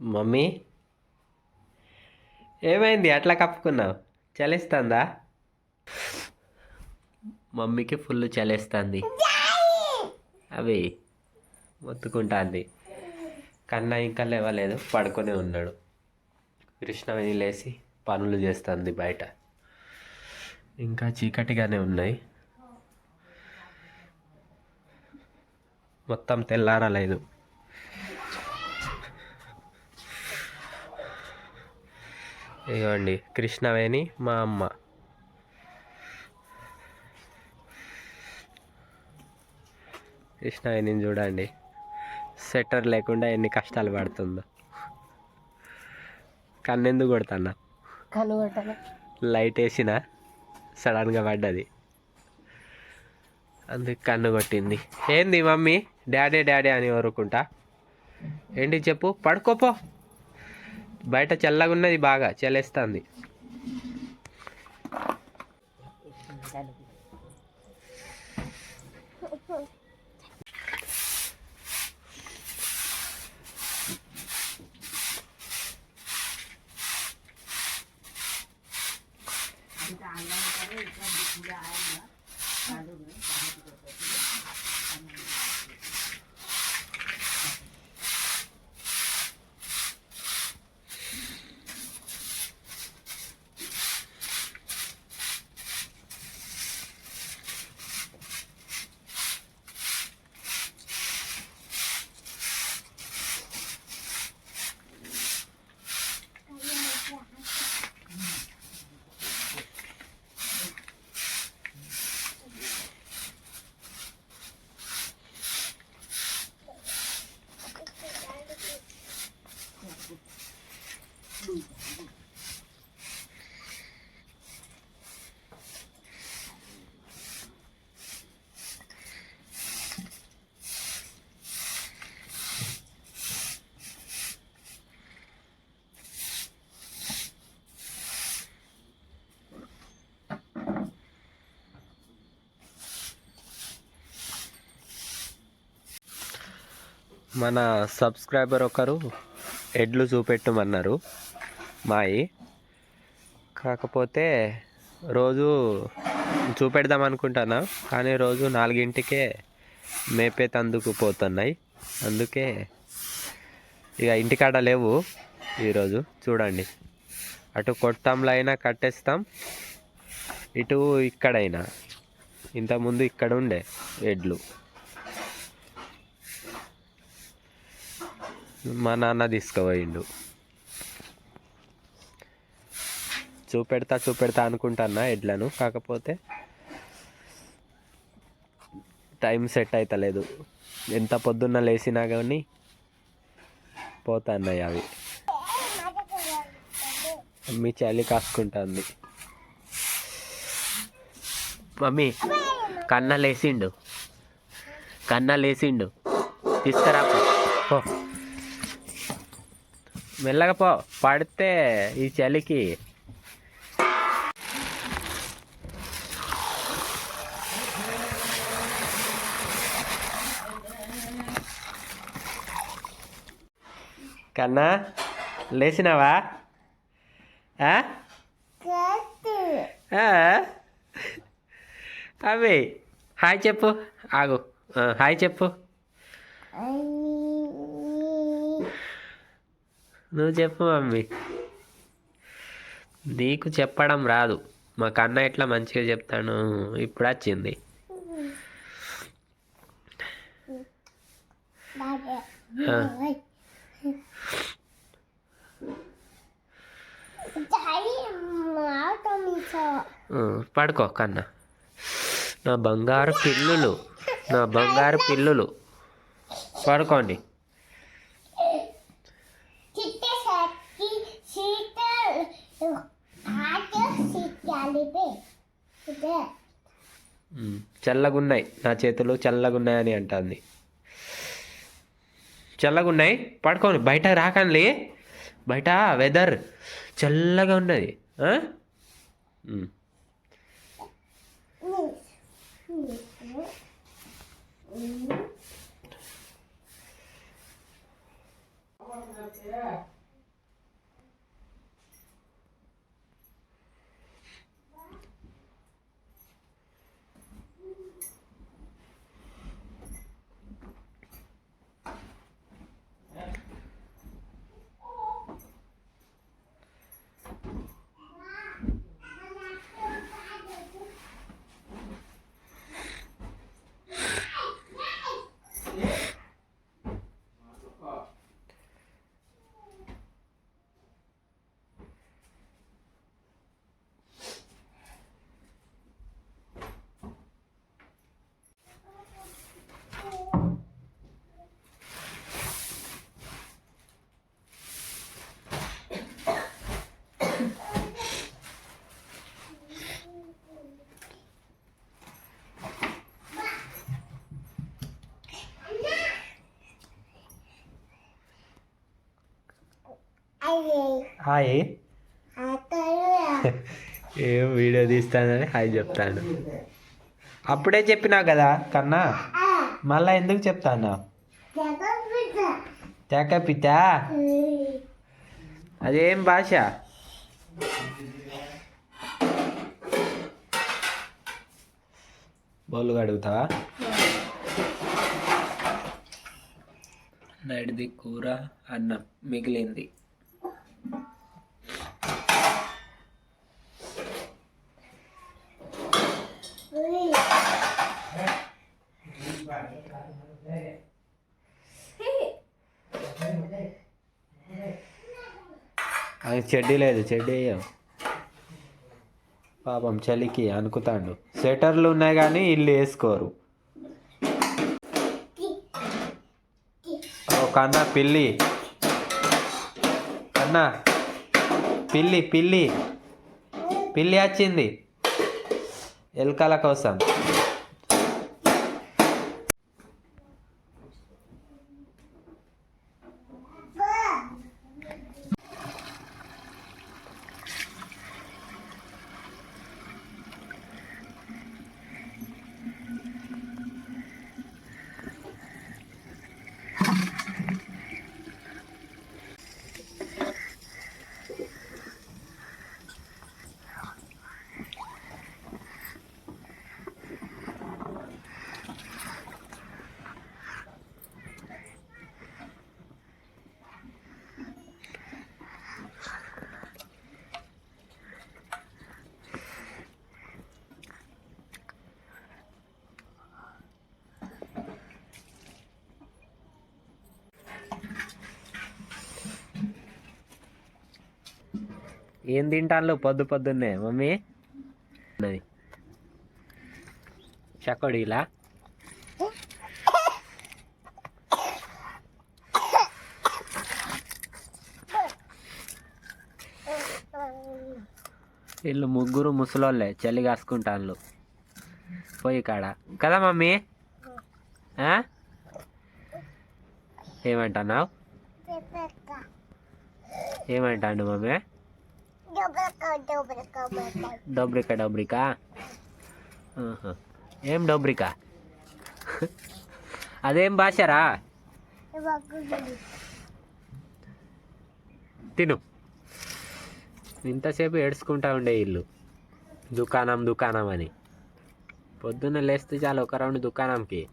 Mummy? ఏమైంది? అట్లా కప్పుకున్నావు. చలిస్తుందా? మమ్మీకి ఫుల్ చలిస్తుంది. అవి మొత్తుకుంటుంది. కన్నా ఇంకా లేవలేదు. పడుకునే ఉన్నాడు. కృష్ణవేణి లేచి పనులు చేస్తుంది బయట. ఇంకా చీకటిగానే ఉన్నాయి. మొత్తం తెల్లారలేదు. ఇదిగోండి కృష్ణవేణి మా అమ్మ. కృష్ణవేణిని చూడండి సెటర్ లేకుండా ఎన్ని కష్టాలు పడుతుందో. కన్నెందుకు కొడుతున్నా? కనుగొట్టలే లైట్ వేసిన సడన్గా పడ్డది. అందుకు కన్ను కొట్టింది. ఏంది మమ్మీ? డాడీ డాడీ అని ఊరుకుంటా? ఏంటి చెప్పు? పడుకోపో. బయట చల్లగా ఉన్నది బాగా చలేస్తుంది. మన సబ్స్క్రైబర్ ఒకరు ఎడ్లు చూపెట్టమన్నారు. మాయి. కాకపోతే రోజు చూపెడదాం అనుకుంటున్నా కానీ రోజు నాలుగింటికే మేపే తందుకు పోతున్నాయి. అందుకే ఇక ఇంటికాడ లేవు ఈరోజు. చూడండి. అటు కొట్టంలో అయినా కట్టేస్తాం. ఇటు ఇక్కడైనా. ఇంతకుముందు ఇక్కడ ఉండే ఎడ్లు. మా నాన్న తీసుకుపోయిండు. చూపెడతా చూపెడతా అనుకుంటానా ఎడ్లను. కాకపోతే టైం సెట్ అవుతలేదు ఎంత పొద్దున్న లేచినా కానీ పోతాన్నాయి అవి. మమ్మీ చలి కాసుకుంటుంది. మమ్మీ కన్న లేచిండు. కన్న లేచిండు. తీసుకురా మెల్లగపో పడితే ఈ చలికి. కన్నా లేచినావా? అవి హాయ్ చెప్పు. ఆగు. హాయ్ చెప్పు. నువ్వు చెప్పు మమ్మీ. నీకు చెప్పడం రాదు. మా కన్న ఎట్లా మంచిగా చెప్తాను? ఇప్పుడు వచ్చింది. పడుకో కన్న. నా బంగారు పిల్లులు నా బంగారు పిల్లులు. పడుకోండి. చల్లగున్నాయి. నా చేతులు చల్లగున్నాయని అంటుంది. చల్లగున్నాయి? పడుకోండి. బయట రాకండి. బయట వెదర్ చల్లగా ఉన్నది. Yeah. హాయ్ ఏం వీడియో తీస్తానని హాయ్ చెప్తాను. అప్పుడే చెప్పినావు కదా కన్నా? మళ్ళా ఎందుకు చెప్తాను? తేక పిత అదేం భాష? బౌలు అడుగుతావా నడిది కూర అన్నం మిగిలింది. అది చెడ్డీ లేదు చెడ్డీ పాపం చలికి అనుకుతాండు స్వెటర్లు ఉన్నాయి కానీ ఇల్లు వేసుకోరు. ఒక అన్న పిల్లి. అన్న పిల్లి పిల్లి. పిల్లి వచ్చింది. ఎలుకల కోసం. ఏం తింటాను పొద్దు పొద్దున్నే. మమ్మీ? ఉన్నది. చకోడీలా వీళ్ళు ముగ్గురు ముసలోళ్ళే చలి కాసుకుంటాను పోయి కాడ. కదా మమ్మీ? ఆ? ఏమంటున్నావు? ఏమంటాడు మమ్మీ? డొబ్రికా డోబ్రికా. ఏం డొబ్రికా? అదేం భాషరా? తిను. ఇంతసేపు ఏడ్చుకుంటా ఉండే ఇల్లు. దుకాణం దుకాణం అని. పొద్దున్న లేస్తే చాలు ఒక రౌండ్ దుకాణంకి.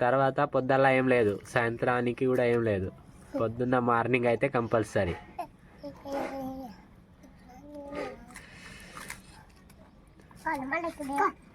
తర్వాత పొద్దల్లా ఏం లేదు. సాయంత్రానికి కూడా ఏం లేదు. పొద్దున్న మార్నింగ్ అయితే కంపల్సరీ. のバレて。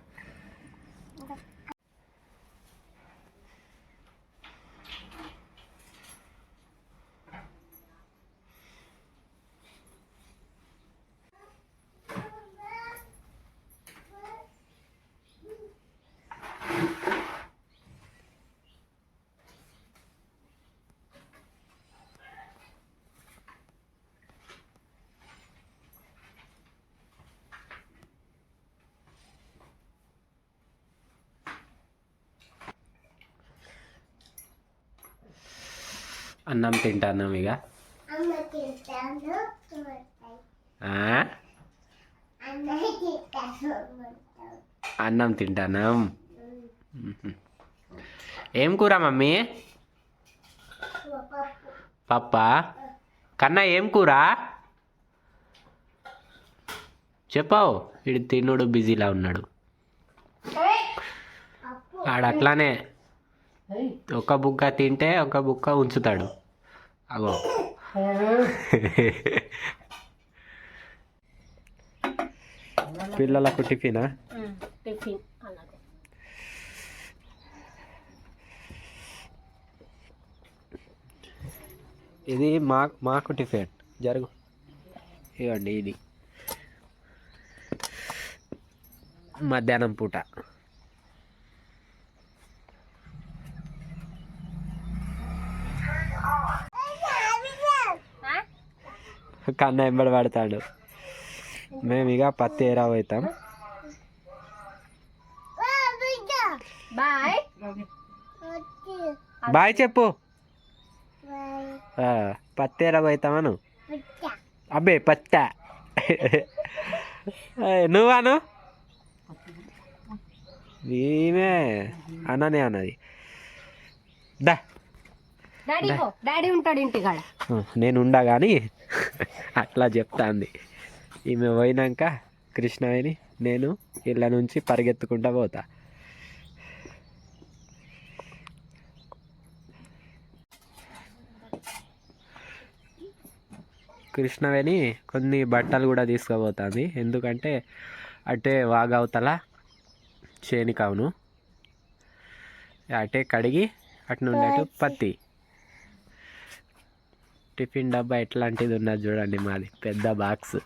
అన్నం తింటాను ఇక. ఆ? అన్నం తింటాను. ఏం కూర మమ్మీ? పప్ప. కన్నా ఏం కూర? చెప్పావు. వీడు తిన్నుడు బిజీలా ఉన్నాడు. ఆడు అట్లానే ఒక బుక్క తింటే ఒక బుక్క ఉంచుతాడు. అగో. పిల్లలకు టిఫినా? టిఫిన్ అలాగే. ఇది మా మాకు టిఫిన్. జరుగు. ఇవ్వండి ఇది. మధ్యాహ్నం పూట. కన్న ఎంబడి పడతాడు. మేము ఇక పత్తి ఏరా పోతాం. బాయ్. చెప్పు. ఆ, పత్తి ఏరా పోతామను అబ్బే పత్త. నువ్వాను ఈమె అన్ననే అన్నది. దా. డాడీ డాడీ ఉంటాడు ఇంటికాడ. నేను ఉండా కానీ అట్లా చెప్తాంది. ఈమె పోయినాక కృష్ణని నేను ఇళ్ళ నుంచి పరిగెత్తుకుంటా పోతా. కృష్ణవేణి కొన్ని బట్టలు కూడా తీసుకుపోతుంది. ఎందుకంటే అటే వాగవతల చేనికావును. అటే కడిగి అటు నుండి అటు పత్తి. టిఫిన్ డబ్బా ఎట్లాంటిది ఉన్నది చూడండి మాది. పెద్ద బాక్స్.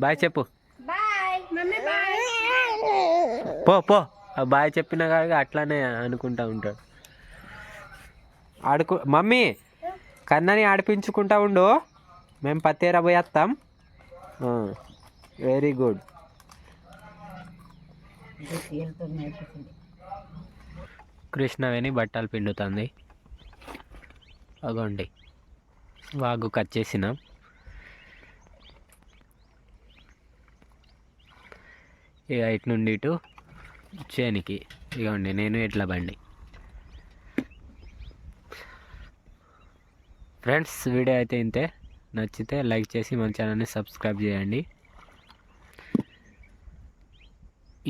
బాయ్ చెప్పు. పో పో. బాయ్ చెప్పిన కాడిగా అట్లానే అనుకుంటా ఉంటాడు. ఆడుకు మమ్మీ కన్నని ఆడిపించుకుంటా ఉండు. మేము పత్తేరా పోయేస్తాం వెరీ గుడ్ కృష్ణవేణి బట్టలు పిండుతుంది. అగోండి. వాగు కట్ చేసినాం. ఇక ఇటు నుండి ఇటు చేనికి. ఇగోండి నేను ఎట్లా బండి. ఫ్రెండ్స్ వీడియో అయితే ఇంతే. నచ్చితే లైక్ చేసి మన ఛానల్ని సబ్స్క్రైబ్ చేయండి.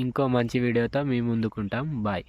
ఇంకో మంచి వీడియోతో మీ ముందుకుంటాం. బాయ్.